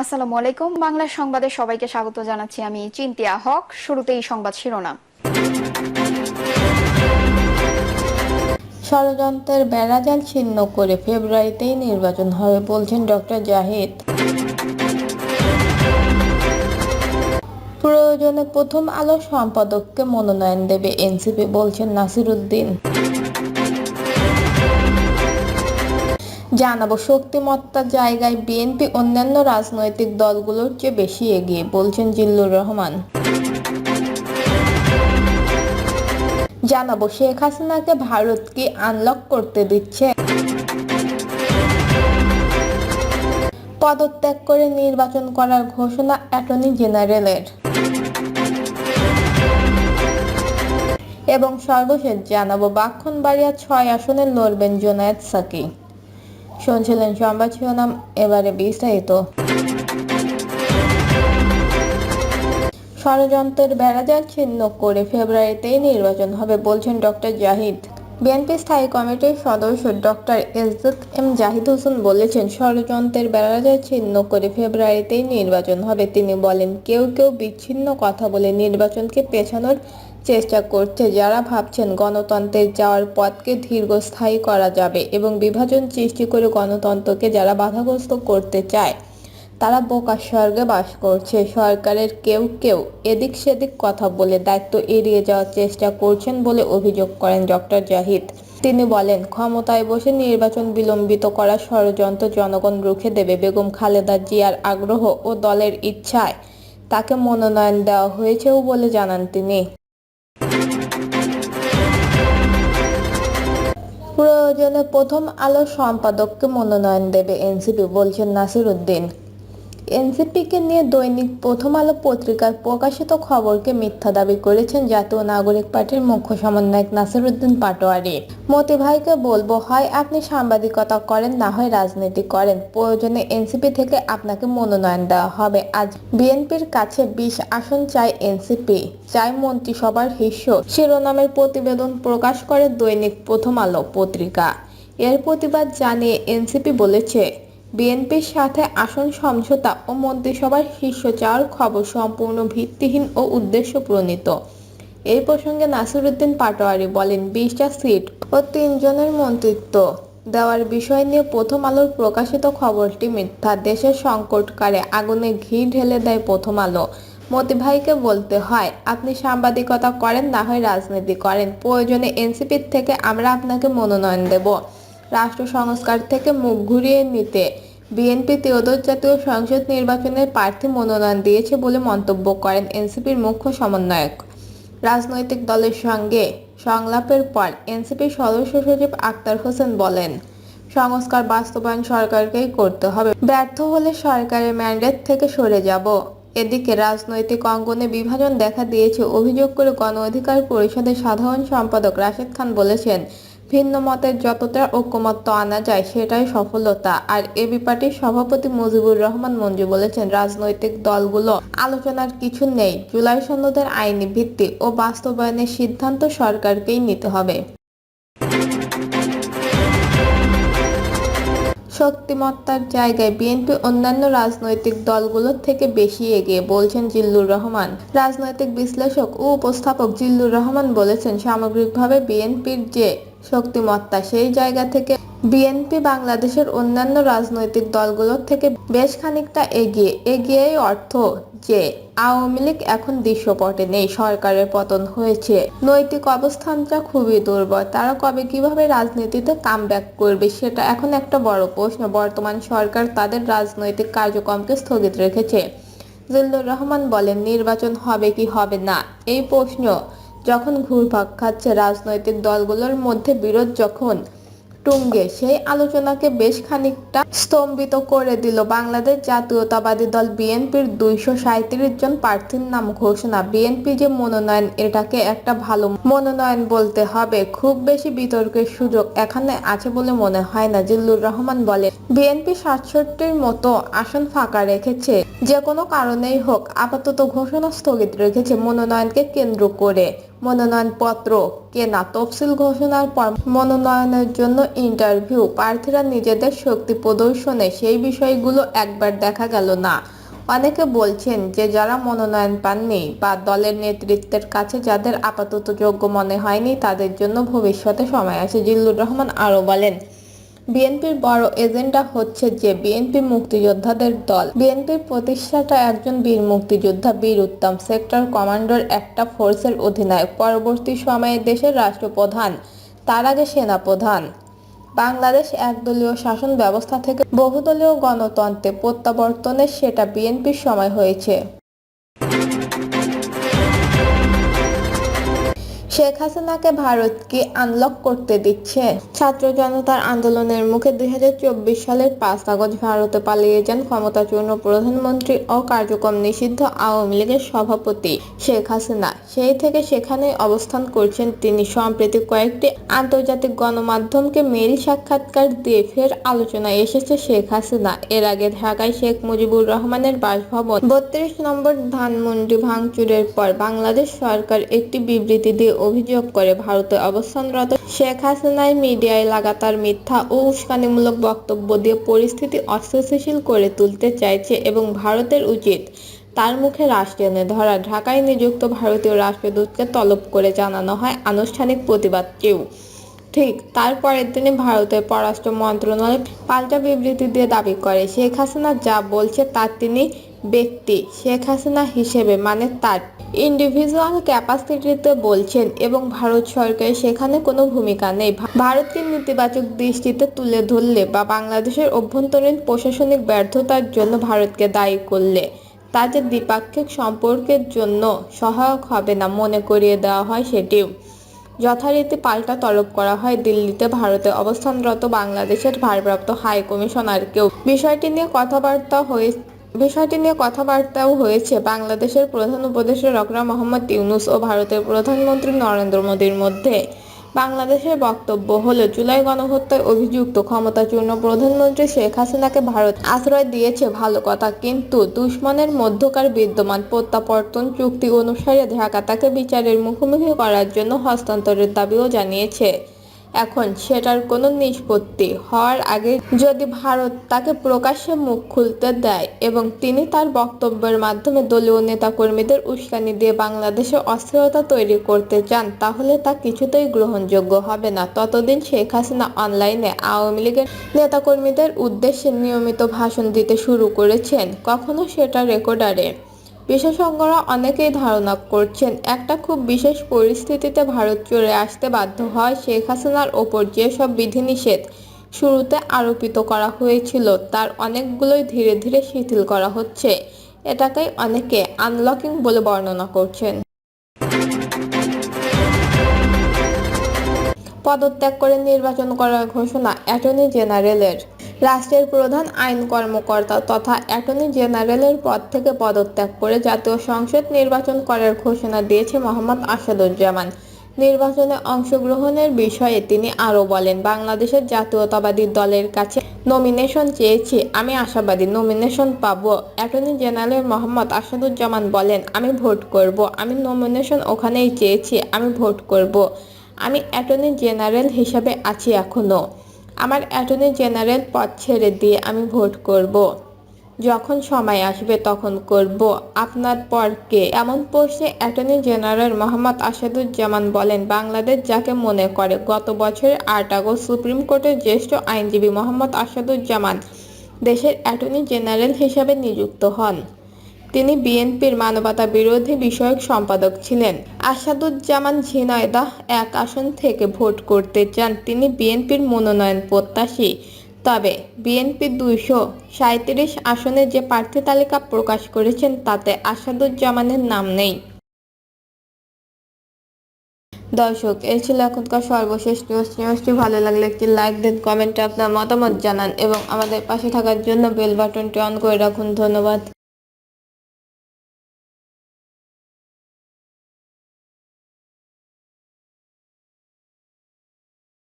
আসসালামু আলাইকুম। বাংলা সংবাদে সবাইকে স্বাগত জানাচ্ছি আমি চিন্তিয়া হক। শুরুতেই সংবাদ শিরোনাম। ষড়যন্ত্রের বেড়াজাল ছিন্ন করে ফেব্রুয়ারিতেই নির্বাচন হবে বলছেন ডক্টর জাহিদ। প্রয়োজনে প্রথম আলো সম্পাদককে মনোনয়ন দেবে এনসিপি বলছেন নাসিরুদ্দিন। জানাব, শক্তিমত্তার জায়গায় বিএনপি অন্যান্য রাজনৈতিক দলগুলোর চেয়ে বেশি এগিয়ে, বলছেন জিল্লুর রহমান। জানাব, শেখ হাসিনাকে ভারত কি আনলক করতে দিচ্ছে? পদত্যাগ করে নির্বাচন করার ঘোষণা অ্যাটর্নি জেনারেলের। এবং সর্বশেষ জানাব বাক্ষণবাড়িয়া ছয় আসনে লড়বেন জোনায়েদ সাকি। শুনছিলেন সংবাদ শিরোনাম এবারে বিস্তারিত ষড়যন্ত্রের বেড়াজাল ছিন্ন করে ফেব্রুয়ারিতেই নির্বাচন হবে বলছেন ডক্টর জাহিদ। বিএনপি স্থায়ী কমিটির সদস্য ডক্টর এজদত এম জাহিদ হোসেন বলেছেন, ষড়যন্ত্রের বেড়াজাল ছিন্ন করে ফেব্রুয়ারিতেই নির্বাচন হবে। তিনি বলেন, কেউ কেউ বিচ্ছিন্ন কথা বলে নির্বাচনকে পেছানোর চেষ্টা করছে। যারা ভাবছেন গণতন্ত্রের যাওয়ার পথকে দীর্ঘস্থায়ী করা যাবে এবং বিভাজন সৃষ্টি করে গণতন্ত্রকে যারা বাধাগ্রস্ত করতে চায়, তারা বোকা স্বর্গে বাস করছে। সরকারের কেউ কেউ এদিক সেদিক কথা বলে দায়িত্ব এড়িয়ে যাওয়ার চেষ্টা করছেন বলে অভিযোগ করেন ডক্টর জাহিদ। তিনি বলেন, ক্ষমতায় বসে নির্বাচন বিলম্বিত করা ষড়যন্ত্র জনগণ রুখে দেবে। বেগম খালেদা জিয়ার আগ্রহ ও দলের ইচ্ছায় তাকে মনোনয়ন দেওয়া হয়েছেও বলে জানান তিনি। প্রয়োজনে প্রথম আলো সম্পাদককে মনোনয়ন দেবে এনসিপি বলছেন নাসির উদ্দিন এনসিপিকে নিয়ে দৈনিক প্রথম আলো পত্রিকার প্রকাশিত খবরকে মিথ্যা দাবি করেছেন জাতীয় নাগরিক পার্টির মুখ্য সমন্বয়ক নাসিরুদ্দিন পাটোয়ারি। মতি ভাইকে বলব, হয় আপনি সাংবাদিকতা করেন, না হয় রাজনীতি করেন। প্রয়োজনে এনসিপি থেকে আপনাকে মনোনয়ন দেওয়া হবে। আজ বিএনপির কাছে বিশ আসন চাই এনসিপি চাই মন্ত্রিসভার হিস্য। শিরোনামের প্রতিবেদন প্রকাশ করে দৈনিক প্রথম আলো পত্রিকা। এর প্রতিবাদ জানিয়ে এনসিপি বলেছে বিএনপির সাথে আসন সমঝোতা ও মন্ত্রিসভার শীর্ষ চাওয়ার খবর সম্পূর্ণ ভিত্তিহীন ও উদ্দেশ্য প্রণীত এই প্রসঙ্গে নাসিরুদ্দিন পাটোয়ারি বলেন, বিশটা সিট ও তিনজনের মন্ত্রিত্ব দেওয়ার বিষয় নিয়ে প্রথম আলোর প্রকাশিত খবরটি মিথ্যা। দেশের সংকটকারে আগুনে ঘি ঢেলে দেয় প্রথম আলো। মতি ভাইকে বলতে হয়, আপনি সাংবাদিকতা করেন না হয় রাজনীতি করেন। প্রয়োজনে এনসিপির থেকে আমরা আপনাকে মনোনয়ন দেব। রাষ্ট্র সংস্কার থেকে মুখ ঘুরিয়ে নিতে। বিএনপি ত্রয়োদশ জাতীয় সংসদ নির্বাচনের প্রার্থী মনোনয়ন দিয়েছে বলে মন্তব্য করেন এনসিপির মুখ্য সমন্বয়ক। রাজনৈতিক দলের সঙ্গে সংলাপের পর এনসিপির সদস্য সচিব আক্তার হোসেন বলেন, সংস্কার বাস্তবায়ন সরকারকেই করতে হবে। ব্যর্থ হলে সরকারের ম্যান্ডেট থেকে সরে যাব। এদিকে রাজনৈতিক অঙ্গনে বিভাজন দেখা দিয়েছে অভিযোগ করে গণ অধিকার পরিষদের সাধারণ সম্পাদক রাশেদ খান বলেছেন ভিন্ন মতের যতটা ঐক্যমত্য আনা যায় সেটাই সফলতা। আর এবি পার্টির সভাপতি মুজিবুর রহমান মঞ্জু বলেছেন, রাজনৈতিক দলগুলো আলোচনার কিছু নেই, জুলাই সনদের আইনি ভিত্তি ও বাস্তবায়নের সিদ্ধান্ত সরকারকেই নিতে হবে। শক্তিমত্তার জায়গায় বিএনপি অন্যান্য রাজনৈতিক দলগুলোর থেকে বেশি এগিয়ে বলছেন জিল্লুর রহমান। রাজনৈতিক বিশ্লেষক ও উপস্থাপক জিল্লুর রহমান বলেছেন, সামগ্রিকভাবে বিএনপির যে শক্তিমত্তা। সেই জায়গা থেকে বিএনপি বাংলাদেশের অন্যান্য রাজনৈতিক দলগুলোর থেকে বেশ খানিকটা এগিয়ে। এগিয়েই অর্থ যে, আওয়ামী লীগ এখন দৃশ্যপটে নেই, সরকারের পতন হয়েছে। নৈতিক অবস্থানটা খুবই দুর্বল। তারা কবে কীভাবে রাজনীতিতে কাম করবে, সেটা এখন একটা বড় প্রশ্ন। বর্তমান সরকার তাদের রাজনৈতিক কার্যক্রমকে স্থগিত রেখেছে। জিল্লুর রহমান বলেন, নির্বাচন হবে কি হবে না? এই প্রশ্ন যখন ঘুরপাক খাচ্ছে, রাজনৈতিক দলগুলোর মধ্যে বিরোধ যখন টুঙ্গে, সেই আলোচনাকে বেশ খানিকটা স্তম্ভিত করে দিল বাংলাদেশ জাতীয়তাবাদী দল বিএনপির দুইশো সাঁত্রিশ জন প্রার্থীর নাম ঘোষণা। বিএনপি যে মনোনয়ন, এটাকে একটা ভালো মনোনয়ন বলতে হবে। খুব বেশি বিতর্কের সুযোগ এখানে আছে বলে মনে হয় না, জিল্লুর রহমান বলে বিএনপি সাতষট্টির মতো আসন ফাঁকা রেখেছে, যে কোনো কারণেই হোক, আপাতত ঘোষণা স্থগিত রেখেছে মনোনয়নকে কেন্দ্র করে। মনোনয়নপত্র কেনা। তফসিল ঘোষণার পর মনোনয়নের জন্য ইন্টারভিউ। প্রার্থীরা নিজেদের শক্তি প্রদর্শনে সেই বিষয়গুলো একবার দেখা গেল না। অনেকে বলছেন যে যারা মনোনয়ন পাননি বা দলের নেতৃত্বের কাছে যাদের আপাতত যোগ্য মনে হয়নি, তাদের জন্য ভবিষ্যতে সময় আছে। জিল্লুর রহমান আরও বলেন বিএনপির বড় এজেন্ডা হচ্ছে যে বিএনপি মুক্তিযোদ্ধাদের দল। বিএনপির প্রতিষ্ঠাটা একজন বীর মুক্তিযোদ্ধা বীর উত্তম, সেক্টর কমান্ডার একটা ফোর্সের অধিনায়ক, পরবর্তী সময়ে দেশের রাষ্ট্রপ্রধান, তার আগে সেনাপ্রধান। বাংলাদেশ একদলীয় শাসন ব্যবস্থা থেকে বহুদলীয় গণতন্ত্রে প্রত্যাবর্তনের সেটা বিএনপির সময় হয়েছে। শেখ হাসিনাকে ভারত কি আনলক করতে দিচ্ছে। ছাত্র জনতার আন্দোলনের মুখে দুই সালের পাঁচ আগস্ট ভারতে পালিয়ে যান ক্ষমতাচূর্ণ প্রধানমন্ত্রী ও কার্যক্রম নিষিদ্ধ আওয়ামী লীগের সভাপতি শেখ হাসিনা। সেই থেকে সেখানে অবস্থান করছেন তিনি। সম্প্রতি কয়েকটি আন্তর্জাতিক গণমাধ্যমকে মেইল সাক্ষাৎকার দিয়ে ফের আলোচনায় এসেছে শেখ হাসিনা। এর আগে ঢাকায় শেখ মুজিবুর রহমানের বাসভবন, বত্রিশ নম্বর ধানমন্ডি ভাঙচুরের পর বাংলাদেশ সরকার একটি বিবৃতি দিয়ে অভিযোগ করে ভারতে অবস্থানরত শেখ হাসিনাই মিডিয়ায় লাগাতার মিথ্যা ও উস্কানিমূলক বক্তব্য দিয়ে পরিস্থিতি অস্থিতিশীল করে তুলতে চাইছে এবং ভারতের উচিত তার মুখে রাশ টেনে ধরা। ঢাকায় নিযুক্ত ভারতীয় রাষ্ট্রদূতকে তলব করে জানানো হয় আনুষ্ঠানিক প্রতিবাদ প্রতিবাদটিও ঠিক তারপরের দিনে ভারতের পররাষ্ট্র মন্ত্রণালয় পাল্টা বিবৃতি দিয়ে দাবি করে, শেখ হাসিনা যা বলছে তার তিনি ব্যক্তি শেখ হাসিনা হিসেবে মানে তার। ইন্ডিভিজুয়াল ক্যাপাসিটিতে বলছেন এবং ভারত সরকারের সেখানে কোনো ভূমিকা নেই। ভারতকে নেতিবাচক দৃষ্টিতে তুলে ধরলে বা বাংলাদেশের অভ্যন্তরীণ প্রশাসনিক ব্যর্থতার জন্য ভারতকে দায়ী করলে তা যে দ্বিপাক্ষিক সম্পর্কের জন্য সহায়ক হবে না মনে করিয়ে দেওয়া হয় সেটিও। যথারীতি পাল্টা তলব করা হয় দিল্লিতে ভারতে অবস্থানরত বাংলাদেশের ভারপ্রাপ্ত হাই কমিশনারকেও। বিষয়টি নিয়ে কথাবার্তা হয়ে বিষয়টি নিয়ে কথাবার্তাও হয়েছে। বাংলাদেশের প্রধান উপদেষ্টা ডক্টর মোহাম্মদ ইউনুস ও ভারতের প্রধানমন্ত্রী নরেন্দ্র মোদীর মধ্যে বাংলাদেশের বক্তব্য হলো, জুলাই গণহত্যায় অভিযুক্ত ক্ষমতাচূর্ণ প্রধানমন্ত্রী শেখ হাসিনাকে ভারত আশ্রয় দিয়েছে ভালো কথা, কিন্তু দুশ্মনের মধ্যকার বিদ্যমান প্রত্যাবর্তন চুক্তি অনুসারে ঢাকা তাকে বিচারের মুখোমুখি করার জন্য হস্তান্তরের দাবিও জানিয়েছে। এখন সেটার কোনো নিষ্পত্তি হওয়ার আগে যদি ভারত তাকে প্রকাশ্যে মুখ খুলতে দেয় এবং তিনি তার বক্তব্যের মাধ্যমে দলীয় নেতাকর্মীদের উস্কানি দিয়ে বাংলাদেশে অস্থিরতা তৈরি করতে চান, তাহলে তা কিছুতেই গ্রহণযোগ্য হবে না। ততদিন শেখ হাসিনা অনলাইনে আওয়ামী লীগের নেতাকর্মীদের উদ্দেশ্যে নিয়মিত ভাষণ দিতে শুরু করেছেন। কখনো সেটা রেকর্ডারে বিশেষজ্ঞরা অনেকেই ধারণা করছেন, একটা খুব বিশেষ পরিস্থিতিতে ভারত চলে আসতে বাধ্য হয় শেখ হাসিনার ওপর যেসব বিধিনিষেধ শুরুতে আরোপিত করা হয়েছিল, তার অনেকগুলোই ধীরে ধীরে শিথিল করা হচ্ছে। এটাকেই অনেকে আনলকিং বলে বর্ণনা করছেন। পদত্যাগ করে নির্বাচন করার ঘোষণা অ্যাটর্নি জেনারেলের। রাষ্ট্রের প্রধান আইন কর্মকর্তা তথা অ্যাটর্নি জেনারেলের পদ থেকে পদত্যাগ করে জাতীয় সংসদ নির্বাচন করার ঘোষণা দিয়েছে মোহাম্মদ আসাদুজ্জামান। নির্বাচনে অংশগ্রহণের বিষয়ে তিনি আরও বলেন, বাংলাদেশের জাতীয়তাবাদী দলের কাছে নমিনেশন চেয়েছি, আমি আশাবাদী নমিনেশন পাব। অ্যাটর্নি জেনারেল মোহাম্মদ আসাদুজ্জামান বলেন, আমি ভোট করব, আমি নমিনেশন ওখানেই চেয়েছি, আমি ভোট করব। আমি অ্যাটর্নি জেনারেল হিসাবে আছি এখনও। আমার অ্যাটর্নি জেনারেল পদ ছেড়ে দিয়ে আমি ভোট করব। যখন সময় আসবে তখন করব। আপনার পর কে? এমন প্রশ্নে অ্যাটর্নি জেনারেল মোহাম্মদ আসাদুজ্জামান বলেন, বাংলাদেশ যাকে মনে করে, গত বছরের আট আগস্ট সুপ্রিম কোর্টের জ্যেষ্ঠ আইনজীবী মোহাম্মদ আসাদুজ্জামান দেশের অ্যাটর্নি জেনারেল হিসাবে নিযুক্ত হন। তিনি বিএনপির মানবতা বিরোধী বিষয়ক সম্পাদক ছিলেন। আসাদুজ্জামান ঝিনাইদহ এক আসন থেকে ভোট করতে চান। তিনি বিএনপির মনোনয়ন প্রত্যাশী। তবে বিএনপি দুইশো সাঁত্রিশ আসনে যে প্রার্থী তালিকা প্রকাশ করেছেন তাতে আসাদুজ্জামানের নাম নেই। দর্শক, এই ছিল এখনকার সর্বশেষ নিউজ নিউজটি ভালো লাগলে একটি লাইক দিন কমেন্টে আপনার মতামত জানান এবং আমাদের পাশে থাকার জন্য বেল বাটনটি অন করে রাখুন। ধন্যবাদ।